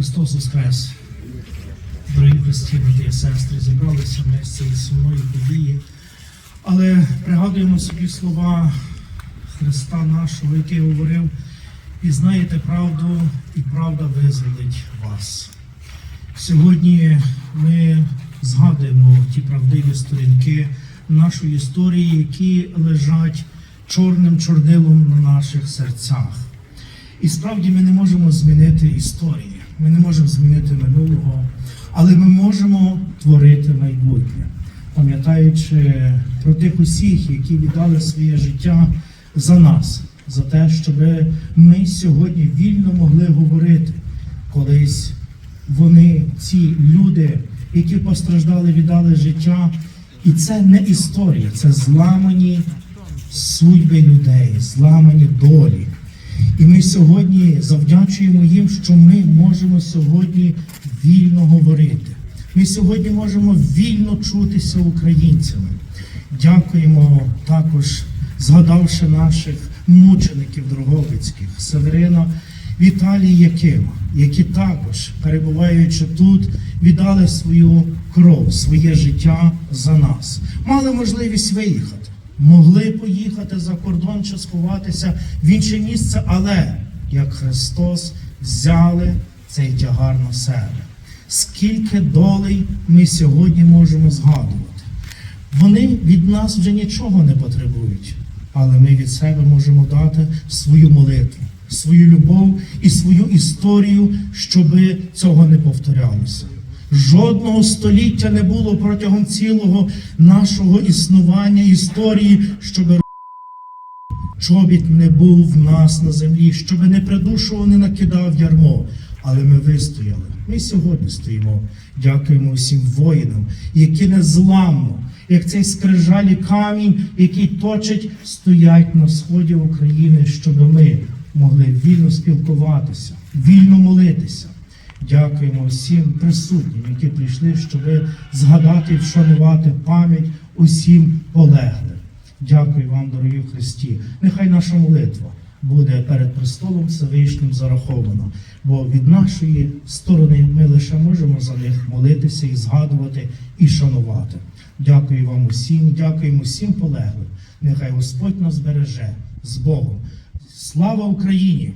Христос Воскрес! Дорогі брати і сестри, зібралися ми з цієї сумної події. Але пригадуємо собі слова Христа нашого, який говорив: пізнаєте правду, і правда визволить вас. Сьогодні ми згадуємо ті правдиві сторінки нашої історії, які лежать чорним чорнилом на наших серцях. І справді ми не можемо змінити історії, ми не можемо змінити минулого, але ми можемо творити майбутнє, пам'ятаючи про тих усіх, які віддали своє життя за нас, за те, щоб ми сьогодні вільно могли говорити колись. Вони, ці люди, які постраждали, віддали життя, і це не історія, це зламані судьби людей, зламані долі. І ми сьогодні завдячуємо їм, що ми можемо сьогодні вільно говорити. Ми сьогодні можемо вільно чутися українцями. Дякуємо також, згадавши наших мучеників Дрогобицьких, Северина Віталій Якима, які також, перебуваючи тут, віддали свою кров, своє життя за нас. Мали можливість виїхати могли поїхати за кордон чи сховатися в інше місце, але як Христос взяли цей тягар на себе. Скільки долей ми сьогодні можемо згадувати? Вони від нас вже нічого не потребують, але ми від себе можемо дати свою молитву, свою любов і свою історію, щоб цього не повторялося. Жодного століття не було протягом цілого нашого існування історії, щоб чобіт не був в нас на землі, щоб не придушував, не накидав ярмо. Але ми вистояли. Ми сьогодні стоїмо. Дякуємо всім воїнам, які незламно, як цей скрижалі камінь, який точить, стоять на сході України, щоб ми могли вільно спілкуватися, вільно молитися. Дякуємо всім присутнім, які прийшли, щоб згадати і вшанувати пам'ять усім полеглим. Дякую вам, дорогі в Христі. Нехай наша молитва буде перед престолом Всевишнім зарахована, бо від нашої сторони ми лише можемо за них молитися і згадувати і шанувати. Дякую вам усім, дякуємо всім полеглим. Нехай Господь нас береже з Богом. Слава Україні!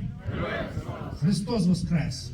Христос Воскрес!